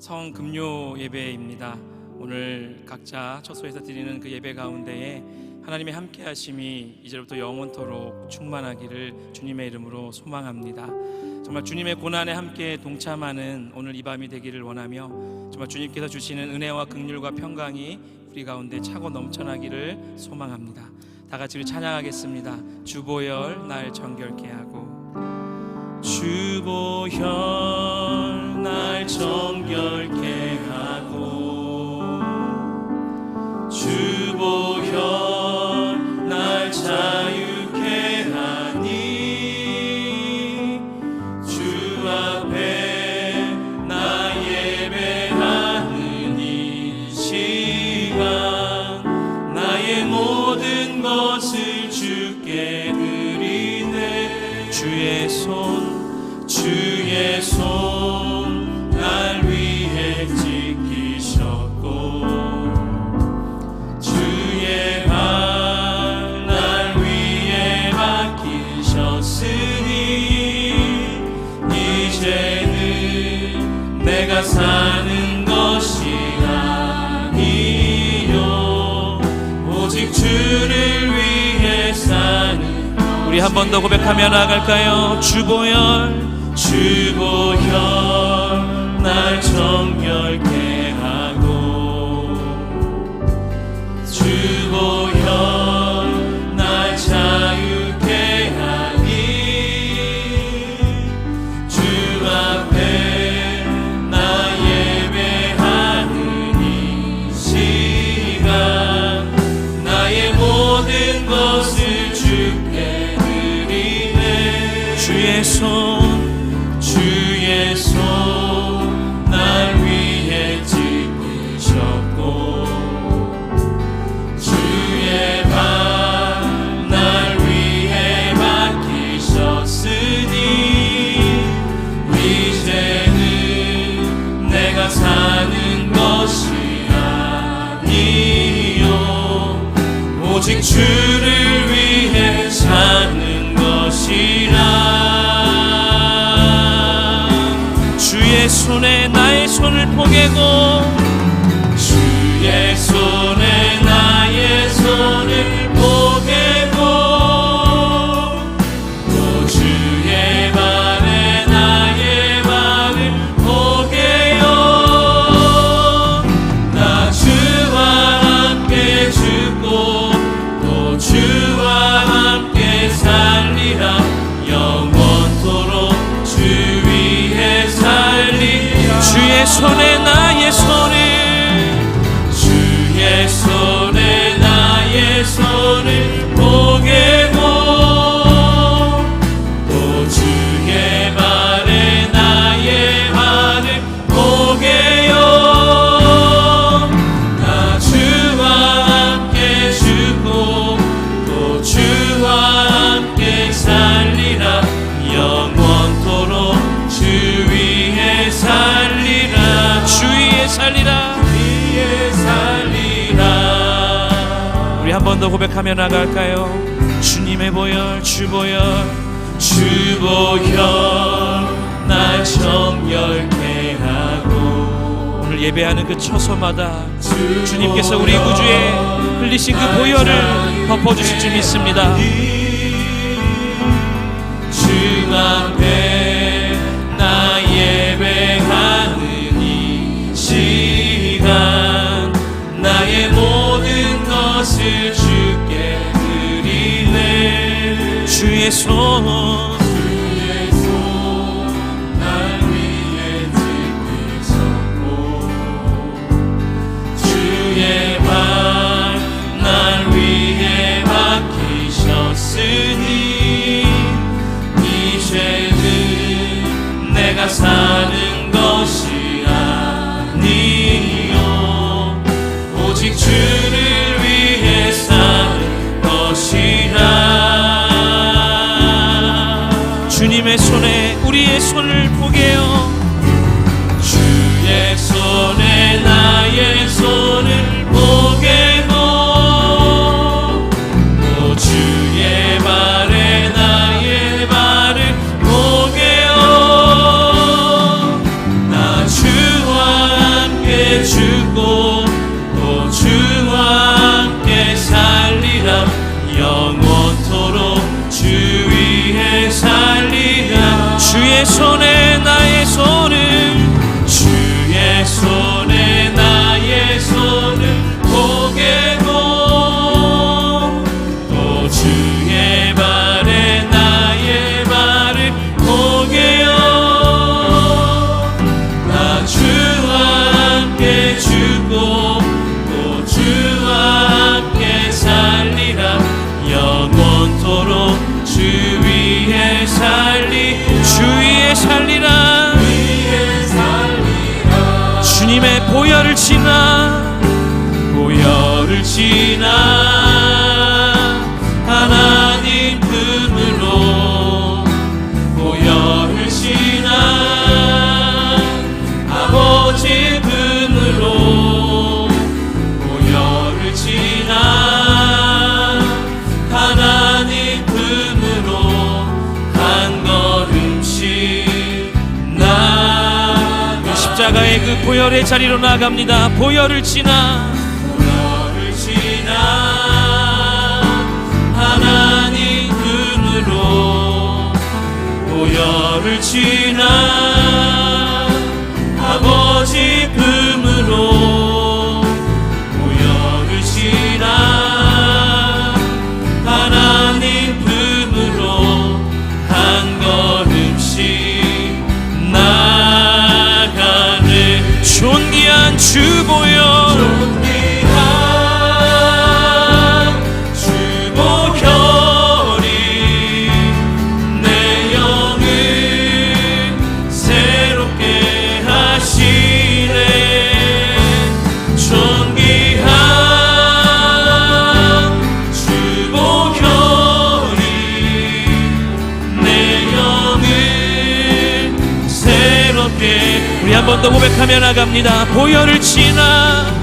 성금요 예배입니다. 오늘 각자 처소에서 드리는 그 예배 가운데에 하나님의 함께 하심이 이제부터 영원토록 충만하기를 주님의 이름으로 소망합니다. 정말 주님의 고난에 함께 동참하는 오늘 이 밤이 되기를 원하며 정말 주님께서 주시는 은혜와 긍휼과 평강이 우리 가운데 차고 넘쳐나기를 소망합니다. 다 같이 찬양하겠습니다. 주보열 날 정결케 하고 주보혈 날 정결케 내가 사는 것이 아니요. 오직 주를 위해 사는 우리 한 번 더 고백하며 나갈까요? 주보열 주보혈 날 정결케 손에 나의 손을 포개고 주 하며 나갈까요? 주님의 보혈 주보혈 주보혈 날 정결케 하고. 오늘 예배하는 그 처소마다 주님께서 우리 구주에 흘리신 그 보혈을 덮어주실 줄 믿습니다. 주 앞에 드 보혈을 지나 보혈을 지나 십자가의 그 보혈의 자리로 나갑니다. 보혈을 지나. 보혈을 지나. 하나님 품으로 보혈을 지나 존귀한 나갑니다. 보혈을 지나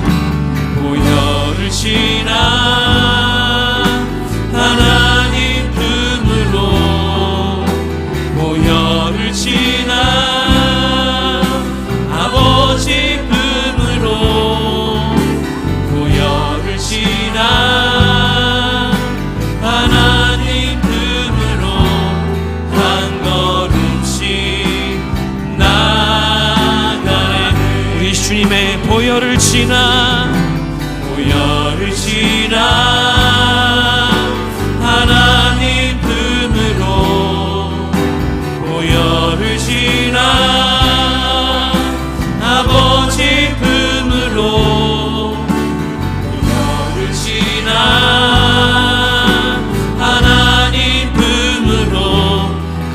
나? 하나님 품으로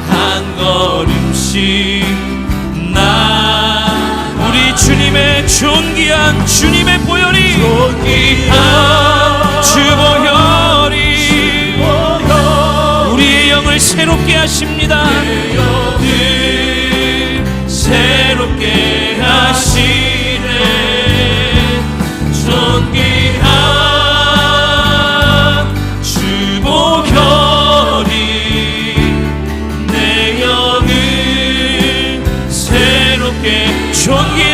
한 걸음씩 나 우리 주님의 존귀한 주님의 보혈이 존귀한 주 보혈이 우리의 영을 새롭게 하십니다 새롭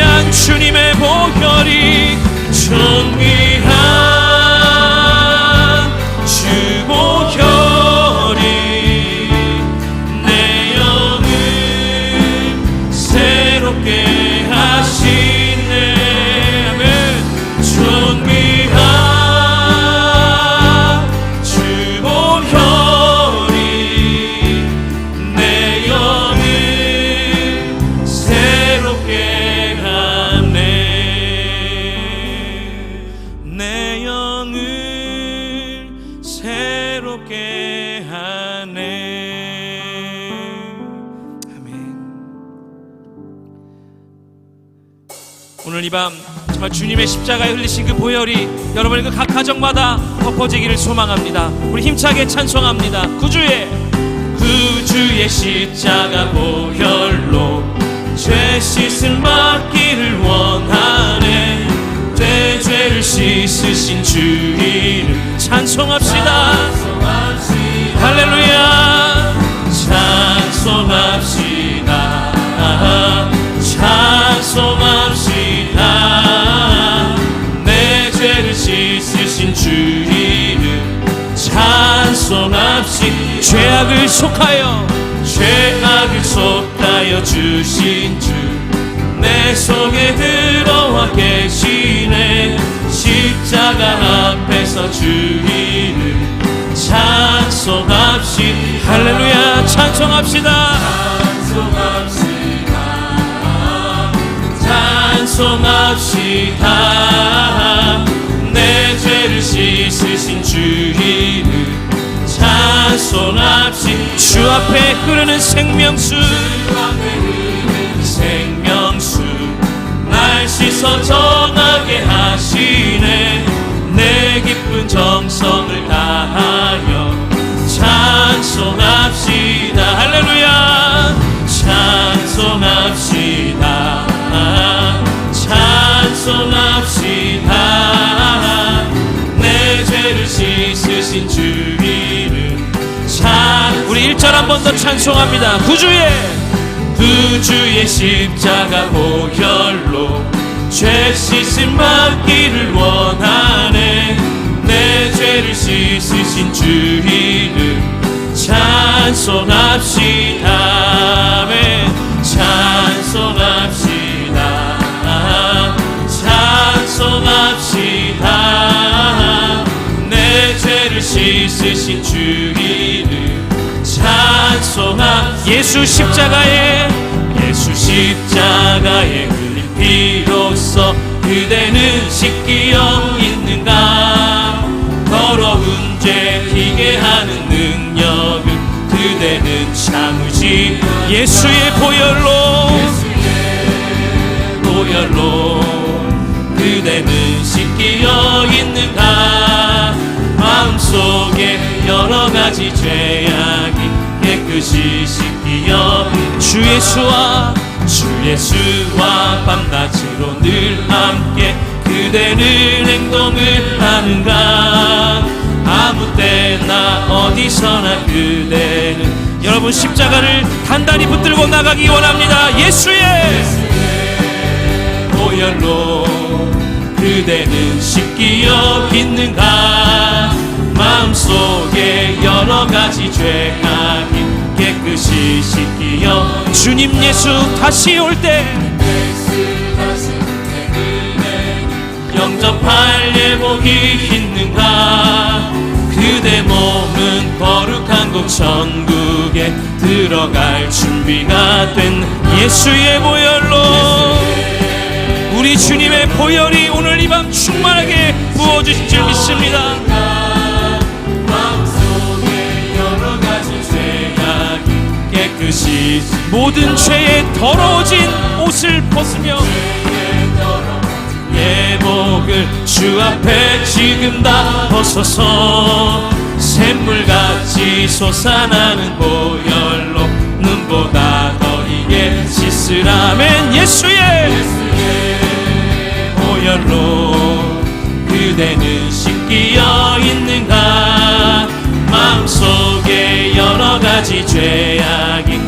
새롭게 하네 아멘 오늘 이 밤 정말 주님의 십자가에 흘리신 그 보혈이 여러분의 그 각 가정마다 덮어지기를 소망합니다. 우리 힘차게 찬송합니다. 구주의 구주의 십자가 보혈로 죄 씻음 받기를 원하네 죄죄를 씻으신 주 이름 찬송합시다. 찬송합시다. 찬송합시다. 내 죄를 씻으신 주 이름 찬송합시 죄악을 속하여 죄악을 속하여 주신 주 내 속에 들어와 계시네. 십자가 앞에서 주 이름 찬 송합시다 할렐루야 찬송합시다. 찬송합시다. 내 죄를 씻으신 주 이름 찬송합시다. 주 앞에 흐르는 생명수. 생명수. 날 씻어 정하게 하시네. 내 기쁜 정성을 다 씻으신 주 이름 찬 우리 1절 한 번 더 찬송합니다. 구주의 구주의 십자가 보혈로 죄 씻음 받기를 원하네. 내 죄를 씻으신 주 이름 찬송합시다. 아멘. 찬송합시다 씻으신 주 이름 찬송합 예수 십자가에 예수 십자가에 흘린 피로써 그대는 씻기어 있는가? 더러운 죄 희게 하는 능력을 그대는 참으시 예수의 보혈로 가지 죄악이 깨끗이 씻기어 주 예수와 주 예수와 밤낮으로 늘 함께 그대는 행동을 하는가. 아무 때나 어디서나 그대는 여러분 십자가를 단단히 붙들고 나가기 원합니다. 예수의 보혈로 그대는 씻기어 있는가 마음속에 여러 가지 죄악이 깨끗이 씻기어 주님 예수 다시 올 때 영접할 예복이 있는가? 그대 몸은 거룩한 곳 천국에 들어갈 준비가 된 예수의 보혈로 우리 주님의 보혈이 오늘 이 밤 충만하게 부어주실 줄 믿습니다 모든 죄에 더러워진 옷을 벗으며 예복을 주 앞에 지금 다 벗어서 샘물같이 솟아나는 보혈로 눈보다 더 이게 씻으라면 예수의 보혈로 그대는 씻기어 있는가? 마음속에 여러 가지 죄악이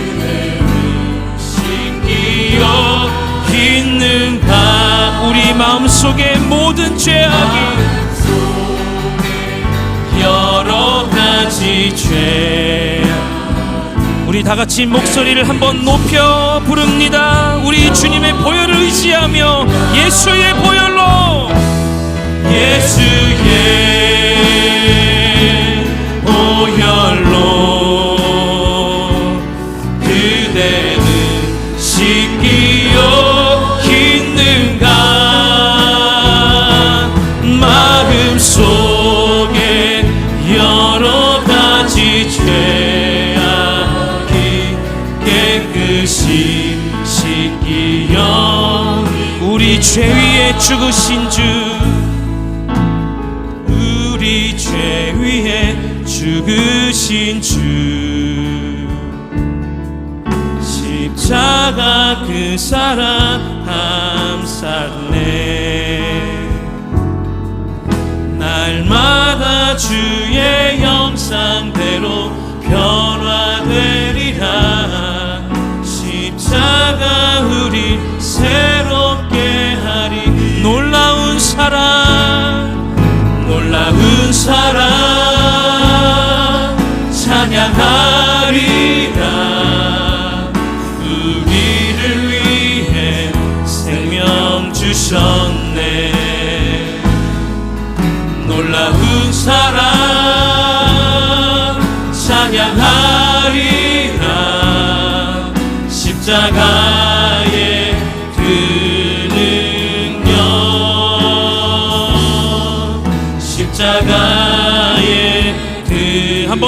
마음속에 모든 죄악이 여러 가지 죄 우리 다 같이 목소리를 한번 높여 부릅니다. 우리 주님의 보혈을 의지하며 예수의 보혈로 예수의 죄 위에 죽으신 주 우리 죄 위에 죽으신 주. 십자가 그 사랑 감사네. 날마다 주의 영상대로 변화되리라. 십자가 우리 새 찬양하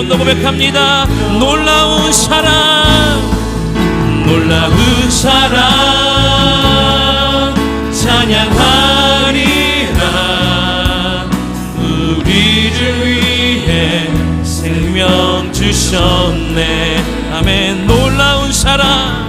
한번더 고백합니다. 놀라운 사랑 놀라운 사랑 찬양하리라. 우리를 위해 생명 주셨네. 아멘. 놀라운 사랑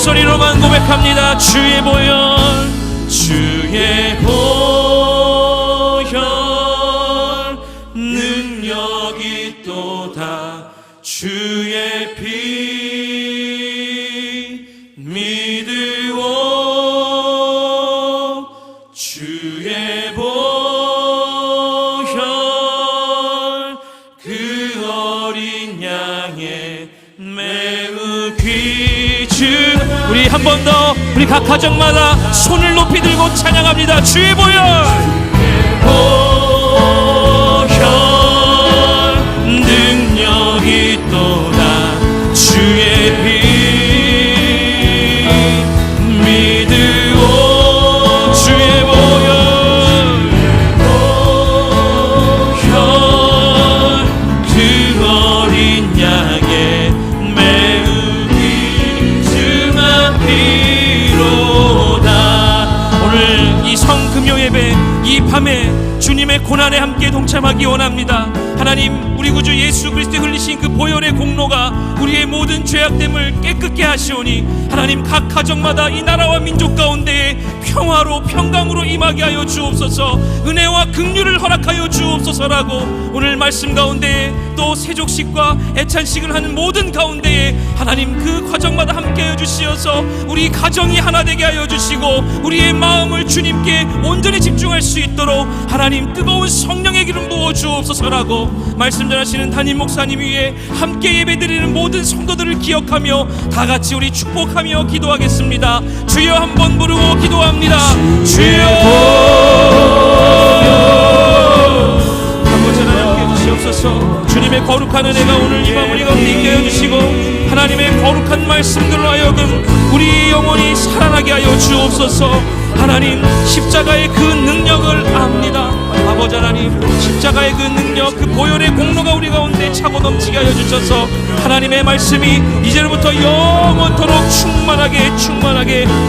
목소리로만 고백합니다. 주의 보혈 우리 한 번 더 우리 각 가정마다 손을 높이 들고 찬양합니다. 주의 보혈! 보혈 능력이 또다. 주의 피 예배 이 밤에 주님 의 고난에 함께 동참하기 원합니다. 하나님 우리 구주 예수 그리스도 흘리신 그 보혈의 공로가 우리의 모든 죄악됨을 깨끗게 하시오니 하나님 각 가정마다 이 나라와 민족 가운데에 평화로 평강으로 임하게 하여 주옵소서. 은혜와 긍휼을 허락하여 주옵소서라고 오늘 말씀 가운데 또 세족식과 애찬식을 하는 모든 가운데에 하나님 그 과정마다 함께하여 주시어서 우리 가정이 하나 되게 하여 주시고 우리의 마음을 주님께 온전히 집중할 수 있도록 하나님 뜨거운 성령의 기름 부어 주옵소서라고 말씀 전하시는 담임 목사님 위에 함께 예배드리는 모든 성도들을 기억하며 다 같이 우리 축복하며 기도하겠습니다. 주여 한번 부르고 기도합니다. 주여! 아버지 하나님 함께 주시옵소서. 주님의 거룩한 은혜가 오늘 이밤 우리 가운데 있게 해주시고 하나님의 거룩한 말씀들로 하여금 우리 영혼이 살아나게 하여 주옵소서. 하나님 십자가의 그 능력을 압니다 아버지 하나님 십자가의 그 능력 그 보혈의 공로가 우리 가운데 차고 넘치게 하여 주셔서 하나님의 말씀이 이제부터 영원토록 충만하게 충만하게